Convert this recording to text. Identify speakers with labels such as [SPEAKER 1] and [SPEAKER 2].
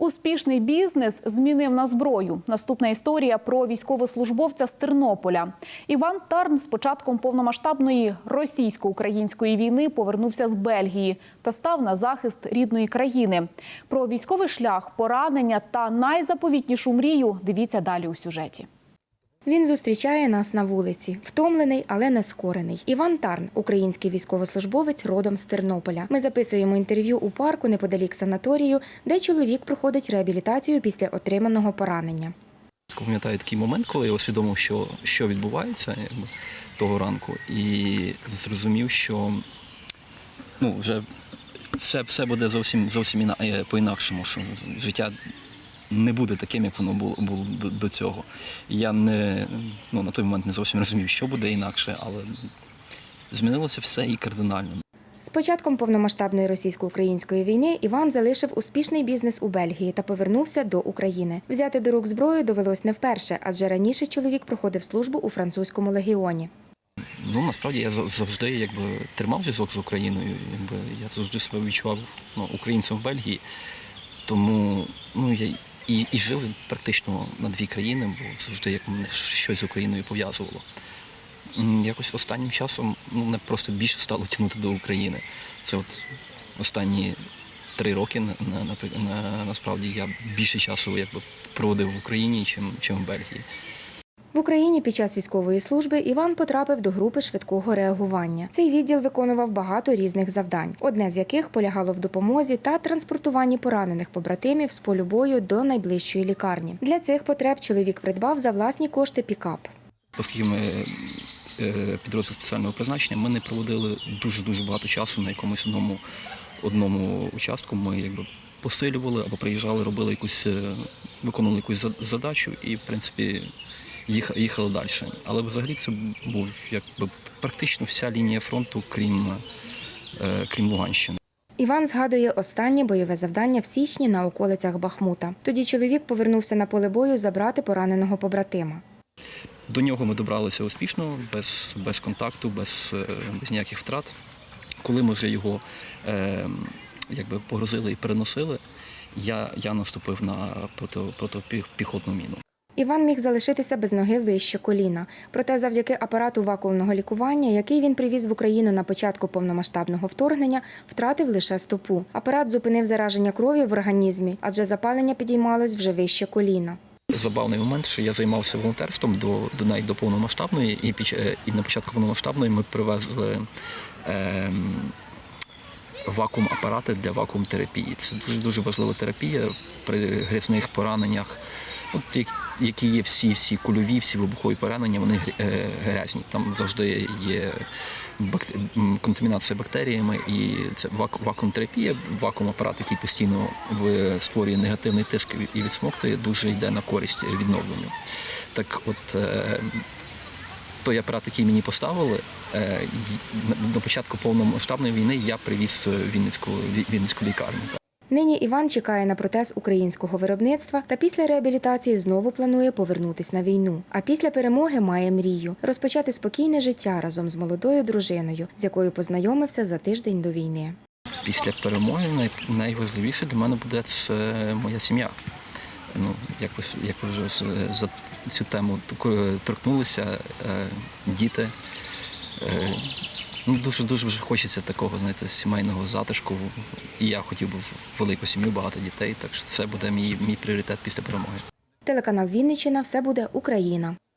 [SPEAKER 1] Успішний бізнес змінив на зброю. Наступна історія про військовослужбовця з Тернополя. Іван Тарн з початком повномасштабної російсько-української війни повернувся з Бельгії та став на захист рідної країни. Про військовий шлях, поранення та найзаповітнішу мрію дивіться далі у сюжеті.
[SPEAKER 2] Він зустрічає нас на вулиці, втомлений, але не скорений. Іван Тарн, український військовослужбовець, родом з Тернополя. Ми записуємо інтерв'ю у парку неподалік санаторію, де чоловік проходить реабілітацію після отриманого поранення.
[SPEAKER 3] Пам'ятаю такий момент, коли я усвідомив, що, що відбувається того ранку, і зрозумів, що ну, вже все, все буде зовсім, зовсім е, по-інакшому, що життя не буде таким, як воно було, було до, цього. Я не, ну, на той момент не зовсім розумів, що буде інакше, але змінилося все і кардинально.
[SPEAKER 2] З початком повномасштабної російсько-української війни Іван залишив успішний бізнес у Бельгії та повернувся до України. Взяти до рук зброю довелось не вперше, адже раніше чоловік проходив службу у французькому легіоні.
[SPEAKER 3] Ну, насправді я за- завжди якби, тримав зв'язок з Україною. Якби, я завжди себе відчував ну, українцем в Бельгії. Тому ну, я і, і жив практично на дві країни, бо завжди як мене щось з Україною пов'язувало. Якось останнім часом ну, мене просто більше стало тягнути до України. Це от останні три роки на, на, на- насправді я більше часу якби, проводив в Україні, чим, чим в Бельгії.
[SPEAKER 2] В Україні під час військової служби Іван потрапив до групи швидкого реагування. Цей відділ виконував багато різних завдань, одне з яких полягало в допомозі та транспортуванні поранених побратимів з полю бою до найближчої лікарні. Для цих потреб чоловік придбав за власні кошти пікап.
[SPEAKER 3] Оскільки ми е, підрозділ спеціального призначення, ми не проводили дуже-дуже багато часу на якомусь одному, одному участку. Ми якби посилювали або приїжджали, робили якусь, е, виконували якусь задачу і, в принципі, їхали далі. Але взагалі це був якби практично вся лінія фронту, крім, е, крім Луганщини.
[SPEAKER 2] Іван згадує останнє бойове завдання в січні на околицях Бахмута. Тоді чоловік повернувся на поле бою забрати пораненого побратима.
[SPEAKER 3] До нього ми добралися успішно, без, без контакту, без, е, без ніяких втрат. Коли ми вже його е, якби погрузили і переносили, я, я наступив на проти, протипіхотну міну.
[SPEAKER 2] Іван міг залишитися без ноги вище коліна. Проте, завдяки апарату вакуумного лікування, який він привіз в Україну на початку повномасштабного вторгнення, втратив лише стопу. Апарат зупинив зараження крові в організмі, адже запалення підіймалось вже вище коліна.
[SPEAKER 3] Забавний момент, що я займався волонтерством до, до навіть до повномасштабної, і, під, е, і на початку повномасштабної ми привезли е, вакуум апарати для вакуум терапії. Це дуже дуже важлива терапія при грязних пораненнях. От як, які є всі, всі кульові, всі вибухові поранення, вони е, грязні. Там завжди є контамінація бактеріями, і це вак- вакуум-терапія, вакуум-апарат, який постійно створює негативний тиск і відсмоктує, дуже йде на користь відновленню. Так от е, той апарат, який мені поставили, е, на початку повномасштабної війни я привіз в Вінницьку, Вінницьку лікарню.
[SPEAKER 2] Нині Іван чекає на протез українського виробництва та після реабілітації знову планує повернутись на війну. А після перемоги має мрію розпочати спокійне життя разом з молодою дружиною, з якою познайомився за тиждень до війни.
[SPEAKER 3] Після перемоги найважливіше для мене буде це моя сім'я. Ну, як ви, як вже за цю тему торкнулися, е, діти. Ну, дуже дуже вже хочеться такого, знаєте, сімейного затишку. І я хотів би велику сім'ю, багато дітей. Так що це буде мій, мій пріоритет після перемоги.
[SPEAKER 2] Телеканал Вінниччина все буде Україна.